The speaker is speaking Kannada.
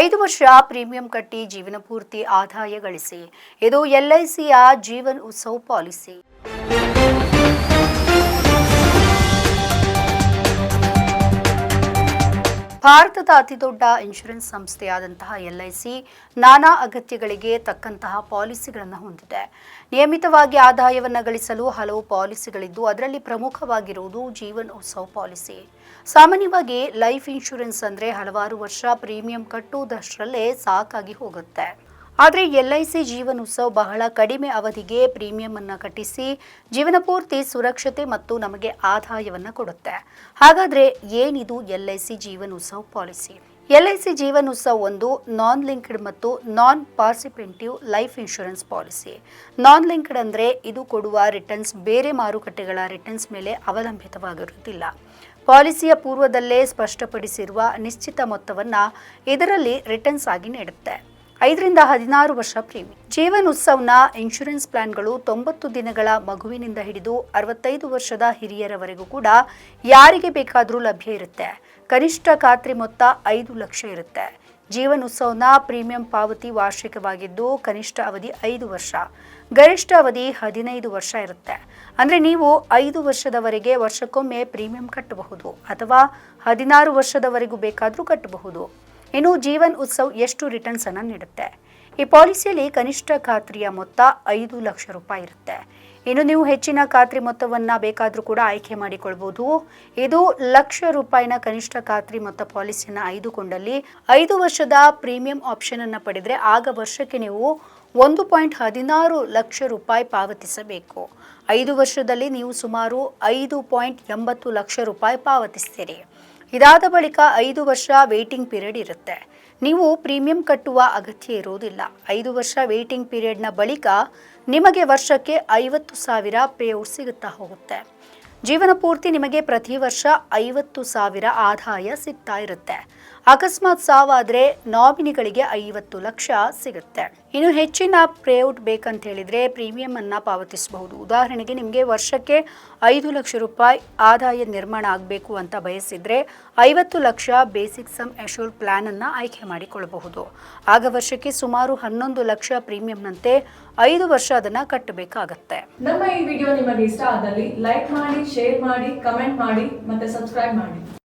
ಐದು ವರ್ಷ ಪ್ರೀಮಿಯಂ ಕಟ್ಟಿ ಜೀವನ ಪೂರ್ತಿ ಆದಾಯ ಗಳಿಸಿ ಇದು ಎಲ್ಐಸಿಯ ಜೀವನ್ ಉತ್ಸವ್ ಪಾಲಿಸಿ. ಭಾರತದ ಅತಿದೊಡ್ಡ ಇನ್ಶೂರೆನ್ಸ್ ಸಂಸ್ಥೆಯಾದಂತಹ ಎಲ್ಐಸಿ ನಾನಾ ಅಗತ್ಯಗಳಿಗೆ ತಕ್ಕಂತಹ ಪಾಲಿಸಿಗಳನ್ನು ಹೊಂದಿದೆ. ನಿಯಮಿತವಾಗಿ ಆದಾಯವನ್ನು ಗಳಿಸಲು ಹಲವು ಪಾಲಿಸಿಗಳಿದ್ದು, ಅದರಲ್ಲಿ ಪ್ರಮುಖವಾಗಿರುವುದು ಜೀವನ್ ಉತ್ಸವ ಪಾಲಿಸಿ. ಸಾಮಾನ್ಯವಾಗಿ ಲೈಫ್ ಇನ್ಶೂರೆನ್ಸ್ ಅಂದರೆ ಹಲವಾರು ವರ್ಷ ಪ್ರೀಮಿಯಂ ಕಟ್ಟುವುದಷ್ಟರಲ್ಲೇ ಸಾಕಾಗಿ ಹೋಗುತ್ತೆ. ಆದರೆ L I C Jeevan Utsav ಬಹಳ ಕಡಿಮೆ ಅವಧಿಗೆ ಪ್ರೀಮಿಯಂ ಅನ್ನು ಕಟ್ಟಿಸಿ ಜೀವನ ಪೂರ್ತಿ ಸುರಕ್ಷತೆ ಮತ್ತು ನಮಗೆ ಆದಾಯವನ್ನು ಕೊಡುತ್ತೆ. ಹಾಗಾದರೆ ಏನಿದು L I C Jeevan Utsav policy? L I C Jeevan Utsav ಒಂದು ನಾನ್ ಲಿಂಕ್ಡ್ ಮತ್ತು non participative life insurance policy. Non linked ಅಂದರೆ ಇದು ಕೊಡುವ ರಿಟರ್ನ್ಸ್ ಬೇರೆ ಮಾರುಕಟ್ಟೆಗಳ ರಿಟರ್ನ್ಸ್ ಮೇಲೆ ಅವಲಂಬಿತವಾಗಿರುವುದಿಲ್ಲ. ಪಾಲಿಸಿಯ ಪೂರ್ವದಲ್ಲೇ ಸ್ಪಷ್ಟಪಡಿಸಿರುವ ನಿಶ್ಚಿತ ಮೊತ್ತವನ್ನು ಇದರಲ್ಲಿ ರಿಟರ್ನ್ಸ್ ಆಗಿ ನೀಡುತ್ತೆ. ಐದರಿಂದ ಹದಿನಾರು ವರ್ಷ ಪ್ರೀಮಿಯಂ ಜೀವನ್ ಉತ್ಸವ್ನ ಇನ್ಶೂರೆನ್ಸ್ ಪ್ಲಾನ್ಗಳು ತೊಂಬತ್ತು ದಿನಗಳ ಮಗುವಿನಿಂದ ಹಿಡಿದು ಅರವತ್ತೈದು ವರ್ಷದ ಹಿರಿಯರವರೆಗೂ ಕೂಡ ಯಾರಿಗೆ ಬೇಕಾದರೂ ಲಭ್ಯ ಇರುತ್ತೆ. ಕನಿಷ್ಠ ಖಾತ್ರಿ ಮೊತ್ತ ಐದು ಲಕ್ಷ ಇರುತ್ತೆ. ಜೀವನ್ ಉತ್ಸವ್ನ ಪ್ರೀಮಿಯಂ ಪಾವತಿ ವಾರ್ಷಿಕವಾಗಿದ್ದು ಕನಿಷ್ಠ ಅವಧಿ ಐದು ವರ್ಷ. ಗರಿಷ್ಠ ಅವಧಿ ಹದಿನೈದು ವರ್ಷ ಇರುತ್ತೆ. ಅಂದರೆ ನೀವು ಐದು ವರ್ಷದವರೆಗೆ ವರ್ಷಕ್ಕೊಮ್ಮೆ ಪ್ರೀಮಿಯಂ ಕಟ್ಟಬಹುದು ಅಥವಾ ಹದಿನಾರು ವರ್ಷದವರೆಗೂ ಬೇಕಾದರೂ ಕಟ್ಟಬಹುದು. ಇನ್ನು ಜೀವನ್ ಉತ್ಸವ್ ಎಷ್ಟು ರಿಟರ್ನ್ಸ್ ಅನ್ನು ನೀಡುತ್ತೆ? ಈ ಪಾಲಿಸಿಯಲ್ಲಿ ಕನಿಷ್ಠ ಖಾತ್ರಿಯ ಮೊತ್ತ ಐದು ಲಕ್ಷ ರೂಪಾಯಿ ಇರುತ್ತೆ. ಇನ್ನು ನೀವು ಹೆಚ್ಚಿನ ಖಾತ್ರಿ ಮೊತ್ತವನ್ನು ಬೇಕಾದರೂ ಕೂಡ ಆಯ್ಕೆ ಮಾಡಿಕೊಳ್ಬಹುದು ಇದು ಲಕ್ಷ ರೂಪಾಯಿನ ಕನಿಷ್ಠ ಖಾತ್ರಿ ಮೊತ್ತ ಪಾಲಿಸಿಯನ್ನು ಆಯ್ದುಕೊಂಡಲ್ಲಿ ಐದು ವರ್ಷದ ಪ್ರೀಮಿಯಂ ಆಪ್ಷನ್ ಅನ್ನು ಪಡೆದರೆ ಆಗ ವರ್ಷಕ್ಕೆ ನೀವು ಒಂದು ಪಾಯಿಂಟ್ ಹದಿನಾರು ಲಕ್ಷ ರೂಪಾಯಿ ಪಾವತಿಸಬೇಕು. ಐದು ವರ್ಷದಲ್ಲಿ ನೀವು ಸುಮಾರು ಐದು ಪಾಯಿಂಟ್ ಎಂಬತ್ತು ಲಕ್ಷ ರೂಪಾಯಿ ಪಾವತಿಸ್ತೀರಿ. ಇದಾದ ಬಳಿಕ ಐದು ವರ್ಷ ವೇಟಿಂಗ್ ಪೀರಿಯಡ್ ಇರುತ್ತೆ. ನೀವು ಪ್ರೀಮಿಯಂ ಕಟ್ಟುವ ಅಗತ್ಯ ಇರುವುದಿಲ್ಲ. ಐದು ವರ್ಷ ವೇಟಿಂಗ್ ಪೀರಿಯಡ್ನ ಬಳಿಕ ನಿಮಗೆ ವರ್ಷಕ್ಕೆ ಐವತ್ತು ಸಾವಿರ ಪೇಔಟ್ ಸಿಗುತ್ತಾ ಹೋಗುತ್ತೆ. ಜೀವನ ಪೂರ್ತಿ ನಿಮಗೆ ಪ್ರತಿ ವರ್ಷ ಐವತ್ತು ಸಾವಿರ ಆದಾಯ ಸಿಗ್ತಾ ಇರುತ್ತೆ. ಅಕಸ್ಮಾತ್ ಸಾವಾದರೆ ನಾಮಿನಿಗಳಿಗೆ ಐವತ್ತು ಲಕ್ಷ ಸಿಗುತ್ತೆ. ಇನ್ನು ಹೆಚ್ಚಿನ ಪ್ರೇಔಟ್ ಬೇಕಂತ ಹೇಳಿದ್ರೆ ಪ್ರೀಮಿಯಂ ಅನ್ನು ಪಾವತಿಸಬಹುದು. ಉದಾಹರಣೆಗೆ ನಿಮಗೆ ವರ್ಷಕ್ಕೆ ಐದು ಲಕ್ಷ ರೂಪಾಯಿ ಆದಾಯ ನಿರ್ಮಾಣ ಆಗಬೇಕು ಅಂತ ಬಯಸಿದ್ರೆ ಐವತ್ತು lakh basic sum assured plan ಅನ್ನ ಆಯ್ಕೆ ಮಾಡಿಕೊಳ್ಳಬಹುದು. ಆಗ ವರ್ಷಕ್ಕೆ ಸುಮಾರು ಹನ್ನೊಂದು ಲಕ್ಷ ಪ್ರೀಮಿಯಂನಂತೆ ಐದು ವರ್ಷ ಅದನ್ನ ಕಟ್ಟಬೇಕಾಗತ್ತೆ. ನಮ್ಮ ಈ ವಿಡಿಯೋ ನಿಮಗೆ ಇಷ್ಟ ಆದಲ್ಲಿ ಲೈಕ್ ಮಾಡಿ ಶೇರ್ ಮಾಡಿ ಕಮೆಂಟ್ ಮಾಡಿ ಮತ್ತೆ ಸಬ್ಸ್ಕ್ರೈಬ್ ಮಾಡಿ.